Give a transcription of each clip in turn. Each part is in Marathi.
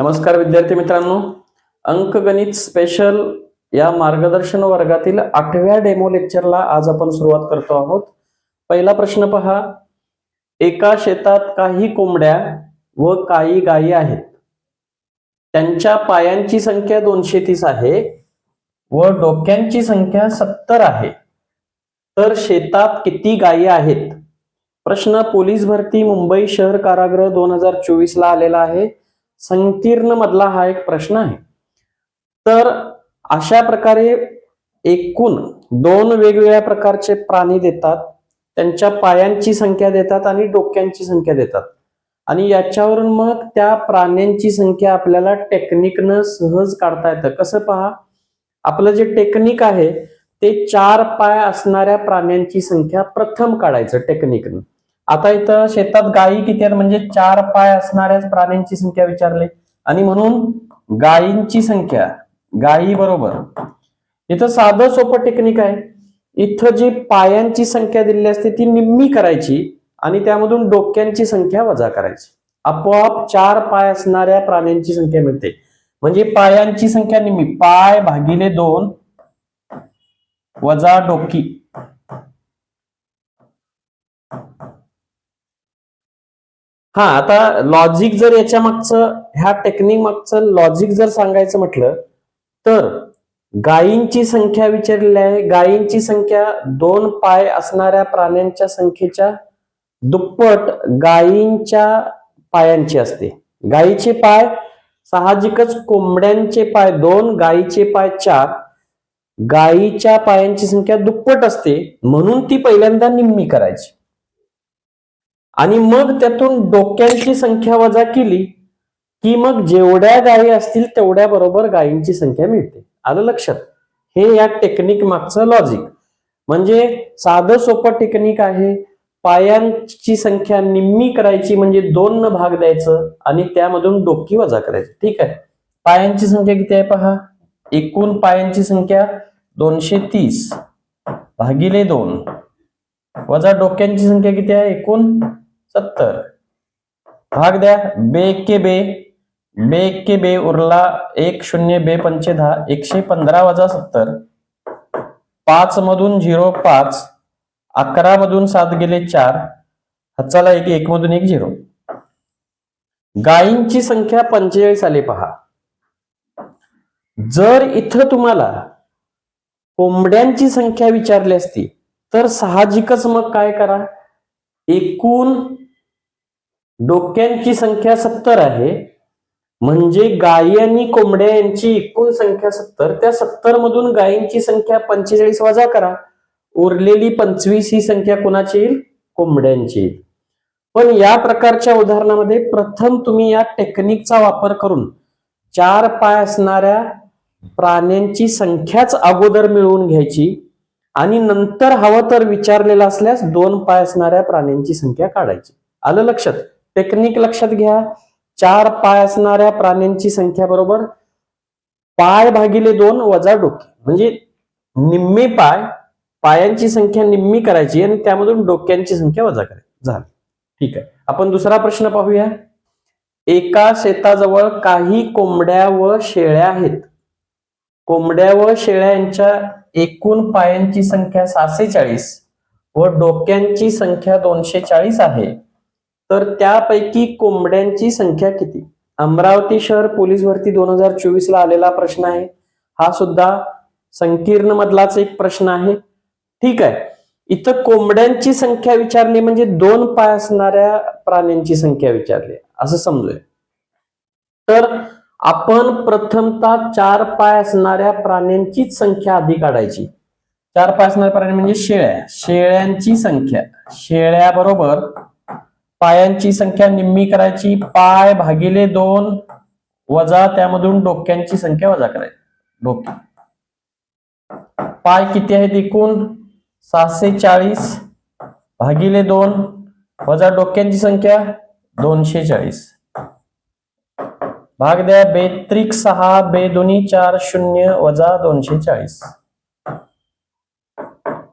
नमस्कार विद्यार्थी मित्रांनो. अंकगणित स्पेशल या मार्गदर्शन वर्गातील आठव्या डेमो लेक्चरला आज आपण सुरुवात करतो आहोत. पहिला प्रश्न पहा. एका शेतात काही कोंबड्या व काही गायी आहेत. त्यांच्या पायांची संख्या दोनशे तीस आहे व डोक्यांची संख्या सत्तर आहे. तर शेतात किती गायी आहेत? प्रश्न पोलीस भरती मुंबई शहर कारागृह दोन हजार चोवीस ला आलेला आहे. संकीर्ण मधला हा एक प्रश्न आहे. तर अशा प्रकारे एकूण दोन वेगवेगळ्या प्रकारचे प्राणी देतात त्यांच्या पायांची संख्या देतात आणि डोक्यांची संख्या देतात. आणि याच्यावरून मग त्या प्राण्यांची संख्या आपल्याला टेक्निकनं सहज काढता येतं. कसं पहा आपलं जे टेक्निक आहे ते चार पाय असणाऱ्या प्राण्यांची संख्या प्रथम काढायचं टेक्निकनं. आता इथं शेतात गायी किती आहेत? म्हणजे चार पाय असणाऱ्याच प्राण्यांची संख्या विचारले. आणि म्हणून गायींची संख्या गायी बरोबर. इथं साधं सोपं टेक्निक आहे. इथं जी पायांची संख्या दिलेली असते ती निम्मी करायची आणि त्यामधून डोक्यांची संख्या वजा करायची. आपोआप चार पाय असणाऱ्या प्राण्यांची संख्या मिळते. म्हणजे पायांची संख्या निम्मी. पाय भागिले दोन वजा डोकी. हा आता लॉजिक जर याच्या मागचं ह्या टेक्निक मागचं लॉजिक जर सांगायचं म्हटलं तर गायींची संख्या विचारलेली आहे. गायींची संख्या दोन पाय असणाऱ्या प्राण्यांच्या संख्येच्या दुप्पट गायींच्या पायांची असते. गायीचे पाय साहजिकच कोंबड्यांचे पाय दोन गायीचे पाय चार. गायीच्या पायांची संख्या दुप्पट असते म्हणून ती पहिल्यांदा निम्मी करायची. आणि मग त्यातून डोक्यांची संख्या वजा केली की मग जेवढ्या गायी असतील तेवढ्या बरोबर गायींची संख्या मिळते. आलं लक्षात? हे या टेक्निक मागचं लॉजिक म्हणजे साधं सोपं टेक्निक आहे. पायांची संख्या निम्मी करायची म्हणजे दोन न भाग द्यायचं आणि त्यामधून डोकी वजा करायची. ठीक आहे? पायांची संख्या किती आहे पहा? एकूण पायांची संख्या दोनशे तीस भागिले दोन. वजा डोक्यांची संख्या किती आहे? एकूण सत्तर. भाग द्या. बे के बे. बे के बे उरला एक शून्य बे पंचे दहा एकशे पंधरा वजा सत्तर. पाच मधून झिरो पाच अकरा मधून सात गेले चार हाताला एक एक मधून एक झिरो. गायींची संख्या पंचेचाळीस आली पहा. जर इथं तुम्हाला कोंबड्यांची संख्या विचारली असती तर साहजिकच मग काय करा? एकूण डोक्यांची संख्या सत्तर आहे. म्हणजे गायी आणि कोंबड्या यांची एकूण संख्या सत्तर. त्या सत्तर मधून गायींची संख्या पंचेचाळीस वजा करा. उरलेली पंचवीस ही संख्या कोणाची येईल? कोंबड्यांची येईल. पण या प्रकारच्या उदाहरणामध्ये प्रथम तुम्ही या टेक्निकचा वापर करून चार पाय असणाऱ्या प्राण्यांची संख्याच अगोदर मिळवून घ्यायची. आणि नंतर हवं तर विचारलेलं असल्यास दोन पाय असणाऱ्या प्राण्यांची संख्या काढायची. आलं लक्षात? टेक्निक लक्षात घ्या. चार पाय असणाऱ्या प्राण्यांची संख्या बरोबर पाय भागिले दोन वजा डोके. म्हणजे निम्मे पाय पायांची संख्या निम्मी करायची आणि त्यामधून डोक्यांची संख्या वजा करायची. झाली. ठीक आहे. आपण दुसरा प्रश्न पाहूया. एका शेताजवळ काही कोंबड्या व शेळ्या आहेत. कोंबड्या व शेळ्या यांच्या एकूण पायांची संख्या सहाशे चाळीस व डोक्यांची संख्या दोनशे चाळीस आहे. तर त्यापैकी कोंबड्यांची संख्या किती? अमरावती शहर पोलीस भरती दोन हजार चोवीस ला आलेला प्रश्न आहे. हा सुद्धा संकीर्ण मधलाच एक प्रश्न आहे. ठीक आहे. इथं कोंबड्यांची संख्या विचारली म्हणजे दोन पाय असणाऱ्या प्राण्यांची संख्या विचारली. असं समजूया. तर आपण प्रथमतः चार पाय असणाऱ्या प्राण्यांचीच संख्या आधी काढायची. चार पाय असणारे प्राणी म्हणजे शेळ्या. शेळ्यांची संख्या. शेळ्या बरोबर पायांची संख्या निम्मी करायची. पाय भागिले दोन वजा त्यामधून डोक्यांची संख्या वजा करायची. डोके. पाय किती आहेत एकूण? सहाशे चाळीस भागिले दोन वजा डोक्यांची संख्या दोनशे चाळीस. भाग द्या बेत्रिक सहा बे दोन्ही चार शून्य वजा दोनशे चाळीस.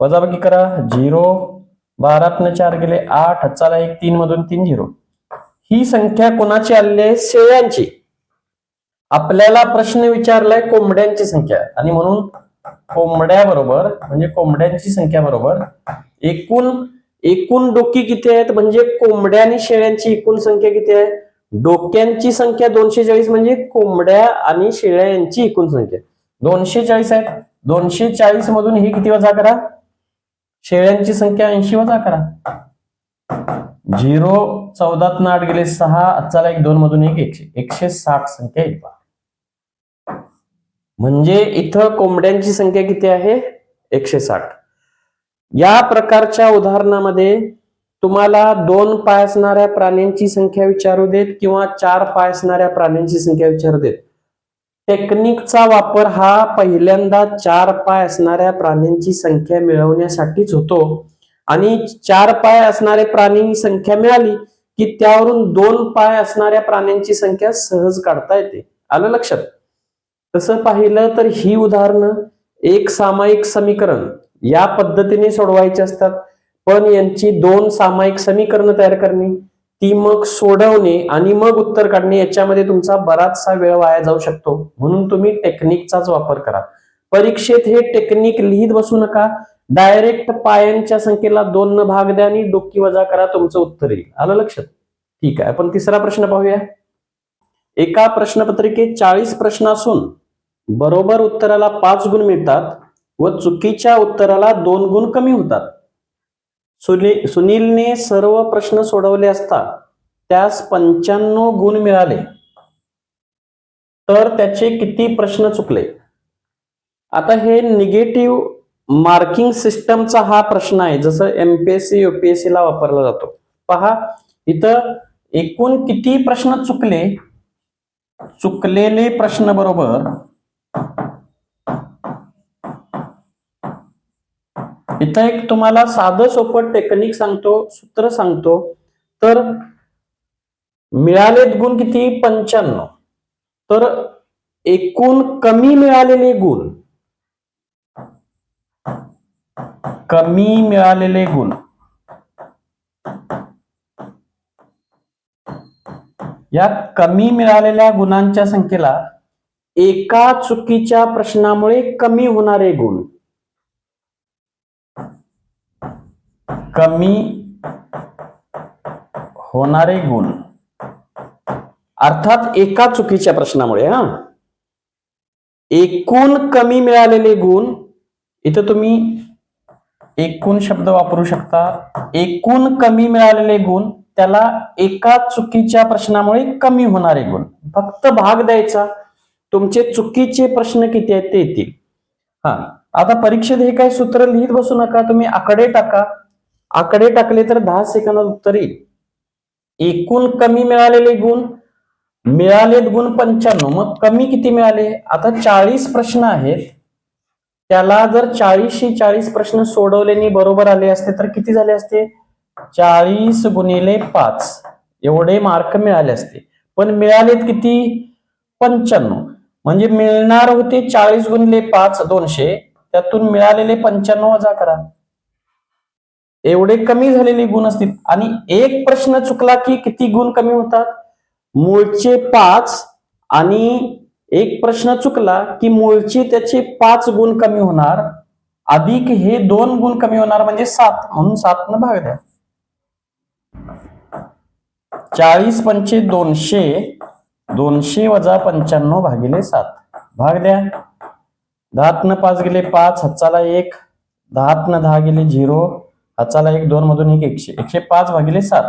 वजाबाकी करा झिरो. बारातनं चार गेले आठ हाताला एक तीन मधून तीन झिरो. ही संख्या कोणाची आलेली आहे? शेळ्यांची. आपल्याला प्रश्न विचारलाय कोंबड्यांची संख्या. आणि म्हणून कोंबड्या बरोबर म्हणजे कोंबड्यांची संख्या बरोबर एकूण एकूण डोकी किती आहेत? म्हणजे कोंबड्या आणि शेळ्यांची एकूण संख्या किती आहे? डोक्यांची संख्या दोनशे चाळीस म्हणजे कोंबड्या आणि शेळ्या यांची एकूण संख्या. दोनशे चाळीस आहेत. दोनशे चाळीस मधून ही किती वजा करा? शेळ्यांची संख्या ऐंशी वजा करा. झिरो चौदात आठ गेले सहा आजचा एक दोन मधून एक एकशे एकशे साठ संख्या येईल म्हणजे इथं कोंबड्यांची संख्या किती आहे? एकशे साठ. या प्रकारच्या उदाहरणामध्ये तुम्हाला दोन पाय असणाऱ्या प्राण्यांची संख्या विचारू देत किंवा चार पाय असणाऱ्या प्राण्यांची संख्या विचारू देत. टेक्निकचा वापर हा पहिल्यांदा चार पाय असणाऱ्या प्राण्यांची संख्या मिळवण्यासाठीच होतो. आणि चार पाय असणारे प्राणी संख्या मिळाली की त्यावरून दोन पाय असणाऱ्या प्राण्यांची संख्या सहज काढता येते. आलं लक्षात? तसं पाहिलं तर ही उदाहरणं एक सामायिक समीकरण या पद्धतीने सोडवायची असतात. पण यांची दोन सामायिक समीकरणं तयार करणे ती मग सोडवणे आणि मग उत्तर काढणे याच्यामध्ये तुमचा बराचसा वेळ वाया जाऊ शकतो. म्हणून तुम्ही टेक्निकचाच वापर करा. परीक्षेत हे टेक्निक लिहित बसू नका. डायरेक्ट पायांच्या संख्येला दोन न भाग द्या आणि डोकी वजा करा तुमचं उत्तर येईल. आलं लक्षात? ठीक आहे आपण तिसरा प्रश्न पाहूया. एका प्रश्नपत्रिकेत चाळीस प्रश्न असून बरोबर उत्तराला पाच गुण मिळतात व चुकीच्या उत्तराला दोन गुण कमी होतात. सुनी- सुनीलने सर्व प्रश्न सोडवले असता त्यास पंच्याण्णव गुण मिळाले. तर त्याचे किती प्रश्न चुकले? आता हे निगेटिव्ह मार्किंग सिस्टमचा हा प्रश्न आहे जसं एमपीएससी युपीएससी ला वापरला जातो. पहा इथं एकूण किती प्रश्न चुकले? चुकलेले प्रश्न बरोबर इथं एक तुम्हाला साधं सोपं टेक्निक सांगतो सूत्र सांगतो. तर मिळालेत गुण किती? पंच्याण्णव. तर एकूण कमी मिळालेले गुण. कमी मिळालेले गुण. या कमी मिळालेल्या गुणांच्या संख्येला एका चुकीच्या प्रश्नामुळे कमी होणारे गुण. कमी होणारे गुण. अर्थात एका चुकीच्या प्रश्नामुळे हा. एकूण कमी मिळालेले गुण इथं तुम्ही एकूण शब्द वापरू शकता. एकूण कमी मिळालेले गुण त्याला एका चुकीच्या प्रश्नामुळे कमी होणारे गुण. फक्त भाग द्यायचा. तुमचे चुकीचे प्रश्न किती आहेत ते येतील. हा. आता परीक्षेत हे काही सूत्र लिहित बसू नका. तुम्ही आकडे टाका. आकडे टाकले तर दहा सेकंदात उत्तर येईल. एकूण कमी मिळालेले गुण मिळालेत गुण पंच्याण्णव. मग कमी किती मिळाले? आता चाळीस प्रश्न आहेत. त्याला जर चाळीसशे चाळीस प्रश्न सोडवल्याने बरोबर आले असते तर किती झाले असते? चाळीस गुणिले पाच. एवढे मार्क मिळाले असते. पण मिळालेत किती? पंच्याण्णव. म्हणजे मिळणार होते चाळीस गुणिले पाच दोनशे. त्यातून मिळालेले पंच्याण्णव वजा करा. एवढे कमी झालेले गुण असतील. आणि एक प्रश्न चुकला की किती गुण कमी होतात? मूळचे पाच आणि एक प्रश्न चुकला की मूळचे त्याचे पाच गुण कमी होणार. अधिक हे दोन गुण कमी होणार म्हणजे सात. म्हणून सात न भाग द्या. चाळीस पंचे दोनशे दोनशे वजा पंच्याण्णव भागिले सात. भाग द्या. दहातनं पाच गेले पाच हाताला एक. दहातनं दहा गेले झिरो. हाताला एक दोन मधून एक एकशे. एकशे पाच भागिले सात.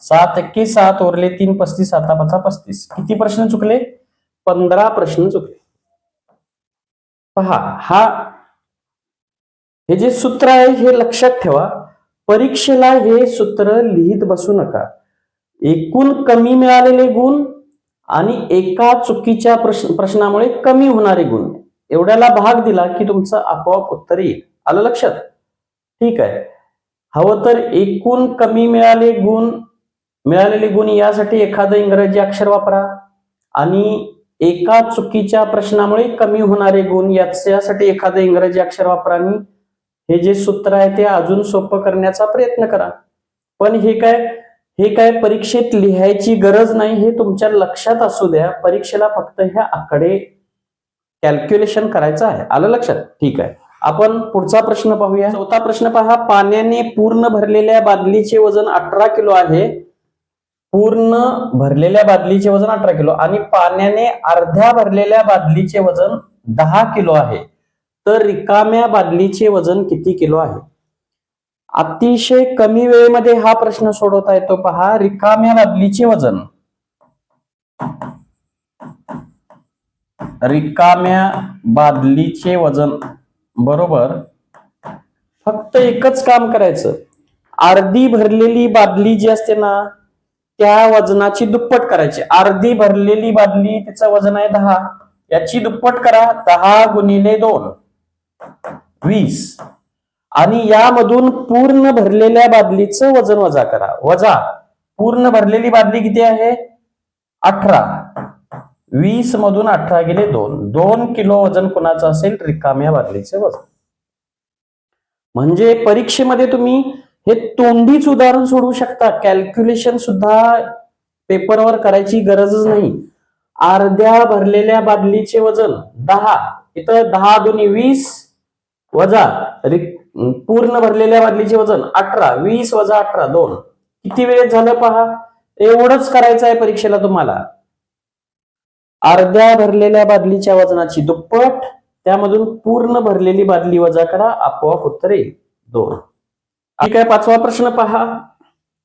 सात एक्के सात उरले तीन पस्तीस साता पाचा पस्तीस. किती प्रश्न चुकले? पंधरा प्रश्न चुकले. पहा हा हे जे सूत्र आहे हे लक्षात ठेवा. परीक्षेला हे सूत्र लिहित बसू नका. एकूण कमी मिळालेले गुण आणि एका चुकीच्या प्रश्न प्रश्नामुळे कमी होणारे गुण. एवढ्याला भाग दिला की तुमचं आपोआप उत्तर येईल. आलं लक्षात? ठीक आहे. हवं तर एकूण कमी मिळाले गुण मिळालेले गुण यासाठी एखादं इंग्रजी अक्षर वापरा. आणि एका चुकीच्या प्रश्नामुळे कमी होणारे गुण याच्यासाठी एखादं इंग्रजी अक्षर वापरा आणि हे जे सूत्र आहे ते अजून सोपं करण्याचा प्रयत्न करा. पण हे काय हे काय परीक्षेत लिहायची गरज नाही हे तुमच्या लक्षात असू द्या. परीक्षेला फक्त ह्या आकडे कॅल्क्युलेशन करायचं आहे. आलं लक्षात? ठीक आहे. आपण पुढचा प्रश्न पाहूया. चौथा प्रश्न पहा. पाण्याने पूर्ण भरलेल्या बादलीचे वजन अठरा किलो आहे. पूर्ण भरलेल्या बादलीचे वजन अठरा किलो आणि पाण्याने अर्ध्या भरलेल्या बादलीचे वजन दहा किलो आहे. तर रिकाम्या बादलीचे वजन किती किलो आहे? अतिशय कमी वेळेमध्ये हा प्रश्न सोडवता येतो पहा. रिकाम्या बादलीचे वजन. रिकाम्या बादलीचे वजन बरोबर. फक्त एकच काम करायचं. अर्धी भरलेली बादली जी असते ना त्या वजनाची दुप्पट करायची. अर्धी भरलेली बादली तिचं वजन आहे दहा. याची दुप्पट करा दहा गुणिले दोन. वीस. आणि यामधून पूर्ण भरलेल्या बादलीचं वजन वजा करा. वजा. पूर्ण भरलेली बादली किती आहे? अठरा. वीस मधून अठरा गेले दोन. दोन किलो वजन कुणाचं असेल? रिकाम्या बादलीचे वजन. म्हणजे परीक्षेमध्ये तुम्ही हे तोंडीच उदाहरण सोडवू शकता. कॅल्क्युलेशन सुद्धा पेपरवर करायची गरजच नाही. अर्ध्या भरलेल्या बादलीचे वजन दहा. इथं दहा दोन्ही वीस वजा रि- पूर्ण भरलेल्या बादलीचे वजन अठरा. वीस वजा अठरा दोन. किती वेळेत झालं पहा? एवढंच करायचं आहे परीक्षेला तुम्हाला. अर्ध्या भरलेल्या बादलीच्या वजनाची दुप्पट त्यामधून पूर्ण भरलेली बादली वजा करा आपोआप उत्तर येईल. दोन. ठीक आहे पाचवा प्रश्न पहा.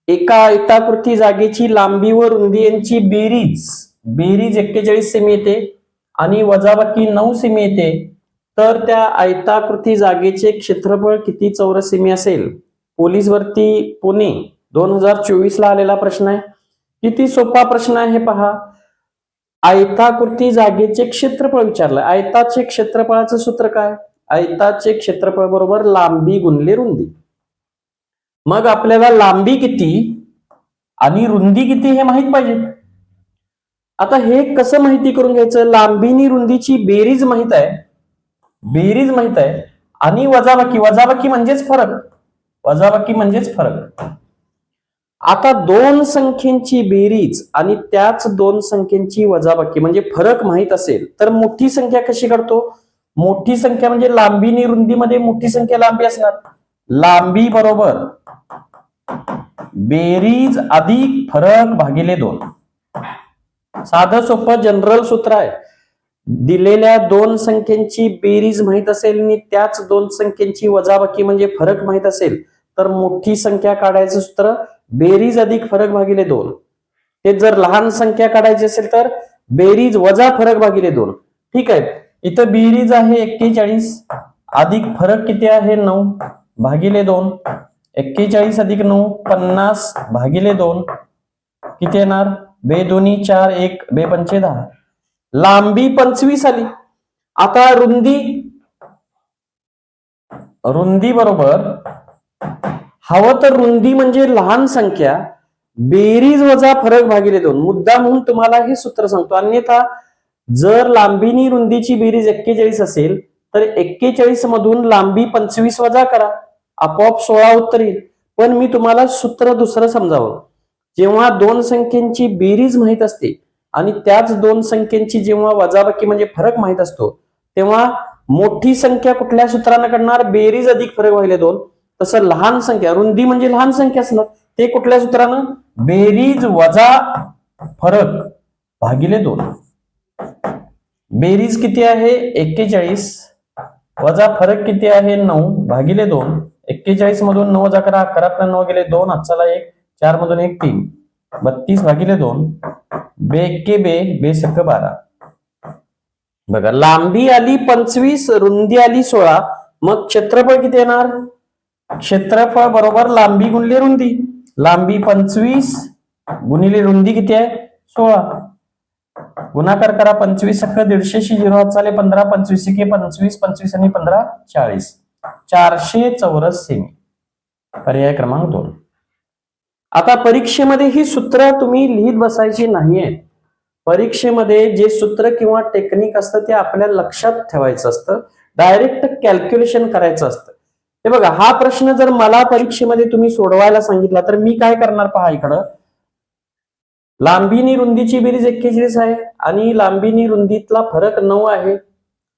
एका आयताकृती जागेची लांबी व रुंदी यांची बेरीज. बेरीज एक्केचाळीस सेमी येते आणि वजाबाकी नऊ सेमी येते. तर त्या आयताकृती जागेचे क्षेत्रफळ किती चौरस सेमी असेल? पोलीस भरती पुणे. दोन हजार चोवीस ला आलेला प्रश्न आहे. किती सोपा प्रश्न आहे हे पहा. आयताकृती जागेचे क्षेत्रफळ विचारलं. आयताचे क्षेत्रफळाचं सूत्र काय? आयताचे क्षेत्रफळ बरोबर लांबी गुणले रुंदी. मग आपल्याला लांबी किती आणि रुंदी किती हे माहीत पाहिजे. आता हे कसं माहिती करून घ्यायचं? लांबीनी रुंदीची बेरीज माहीत आहे. बेरीज माहीत आहे. आणि वजाबाकी वजाबाकी म्हणजेच फरक. वजाबाकी म्हणजेच फरक. आता दोन संख्येची बेरीज आणि त्याच दोन संख्येची वजाबाकी म्हणजे फरक माहीत असेल तर मोठी संख्या कशी काढतो? मोठी संख्या म्हणजे लांबी लांबीनी रुंदीमध्ये मोठी संख्या लांबी असणार. लांबी बरोबर. बेरीज अधिक फरक भागिले दोन. साधं सोपं जनरल सूत्र आहे. दिलेल्या दोन संख्येची बेरीज माहीत असेल आणि त्याच दोन संख्येची वजाबाकी म्हणजे फरक माहीत असेल तर मोठी संख्या काढायचं सूत्र बेरीज अधिक फरक भागिले दोन. ते जर लहान संख्या काढायची असेल तर बेरीज वजा फरक भागिले दोन. ठीक आहे? इथं बेरीज आहे एक्केचाळीस अधिक फरक किती आहे? नऊ भागिले दोन. एक्केचाळीस अधिक नऊ पन्नास भागिले दोन. किती येणार? बे दोन्ही चार एक बे पंचे दहा. लांबी पंचवीस आली. आता रुंदी रुंदी बरोबर हवं तर रुंदी म्हणजे लहान संख्या बेरीज वजा फरक भागिले दोन. मुद्दा म्हणून तुम्हाला हे सूत्र सांगतो. अन्यथा जर लांबीनी रुंदीची बेरीज एक्केचाळीस असेल तर एक्केचाळीस मधून लांबी पंचवीस वजा करा. आपोआप सोळा उत्तर येईल. पण मी तुम्हाला सूत्र दुसरं समजावं. जेव्हा दोन संख्येची बेरीज माहीत असते आणि त्याच दोन संख्येची जेव्हा वजाबाकी म्हणजे फरक माहीत असतो तेव्हा मोठी संख्या कुठल्या सूत्रानं करणार बेरीज अधिक फरक व्हायला दोन. तसं लहान संख्या रुंदी म्हणजे लहान संख्या असणार. ते कुठल्या सूत्रानं? बेरीज वजा फरक भागिले दोन. बेरीज किती आहे? एक्केचाळीस. वजा फरक किती आहे? नऊ भागिले दोन. एक्केचाळीस मधून नऊ वजा करा. अकरा नऊ गेले दोन हातचाला एक चार मधून एक तीन. बत्तीस भागिले दोन. बे एक्के बे बे सक्क बारा. बघा लांबी आली पंचवीस रुंदी आली सोळा. मग क्षेत्रफळ किती येणार? क्षेत्रफळ बरोबर लांबी गुणिले रुंदी. लांबी पंचवीस गुणिले रुंदी किती आहे? सोळा. गुणाकार करा पंचवीस अख्ख दीडशेशी झिरो चाले पंधरा पंचवीस एके पंचवीस पंचवीस आणि पंधरा चाळीस. चारशे चौरस सेमी. पर्याय क्रमांक दोन. आता परीक्षेमध्ये ही सूत्र तुम्ही लिहित बसायची नाहीये. परीक्षेमध्ये जे सूत्र किंवा टेक्निक असतं ते आपल्या लक्षात ठेवायचं असतं. डायरेक्ट कॅल्क्युलेशन करायचं असतं. हे बघा हा प्रश्न जर मला परीक्षेमध्ये तुम्ही सोडवायला सांगितला तर मी काय करणार पहा इकडं. लांबीनी रुंदीची बेरीज एक्केचाळीस आहे आणि लांबीनी रुंदीतला फरक नऊ आहे.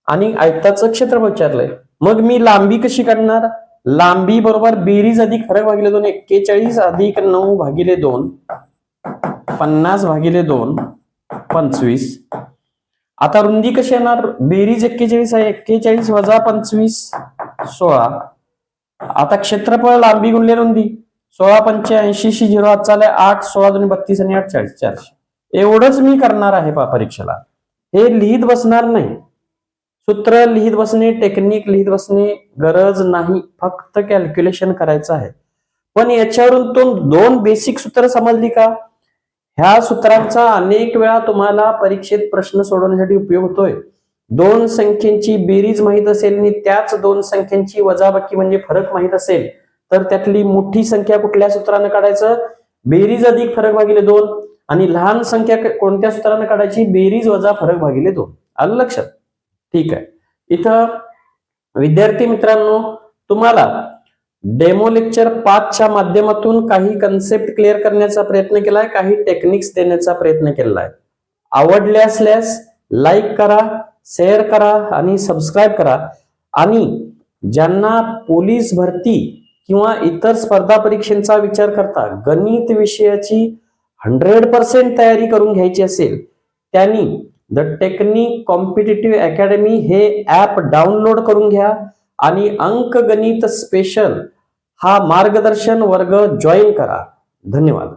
आणि आयताचं क्षेत्रफळ विचारलंय. मग मी लांबी कशी काढणार? लांबी बरोबर बेरीज अधिक फरक भागिले दोन एक्केचाळीस अधिक नऊ भागिले दोन पन्नास भागिले दोन पंचवीस. आता रुंदी कशी येणार? बेरीज एक्केचाळीस आहे एक्केचाळीस वजा पंचवीस सोळा. आता क्षेत्रफळ लांबी गुणले रुंदी. सोळा पंच्याऐंशी झिरो आठ चाले आठ सोळा दोन बत्तीस आणि आठ चाळीस चारशे. एवढंच मी करणार आहे पा- परीक्षेला. हे लिहित बसणार नाही. सूत्र लिहित बसणे टेक्निक लिहित बसणे गरज नाही. फक्त कॅल्क्युलेशन करायचं आहे. पण याच्यावरून तो दोन बेसिक सूत्र समजली का? ह्या सूत्रांचा अनेक वेळा तुम्हाला परीक्षेत प्रश्न सोडवण्यासाठी उपयोग होतोय. दोन संख्येची बेरीज माहीत असेल आणि त्याच दोन संख्येची वजाबाकी म्हणजे फरक माहीत असेल तर त्यातली मोठी संख्या कुठल्या सूत्रानं काढायचं? बेरीज अधिक फरक भागिले दोन आणि लहान संख्या कोणत्या सूत्रानं काढायची? बेरीज वजा फरक भागिले दोन. आलं लक्षात? ठीक आहे. इथं विद्यार्थी मित्रांनो तुम्हाला डेमो लेक्चर पाचच्या माध्यमातून काही कन्सेप्ट क्लिअर करण्याचा प्रयत्न केलाय काही टेक्निक्स देण्याचा प्रयत्न केलेला आहे आवडले असल्यास लाईक करा शेअर करा आणि सबस्क्राईब करा. आणि ज्यांना पोलीस भरती किंवा इतर स्पर्धा परीक्षेचा विचार करता गणित विषयाची हंड्रेड पर्सेंट तयारी करून घ्यायची असेल त्यांनी द टेक्निक कॉम्पिटेटिव्ह अकॅडमी हे ऍप डाउनलोड करून घ्या आणि अंक गणित स्पेशल हा मार्गदर्शन वर्ग जॉईन करा. धन्यवाद.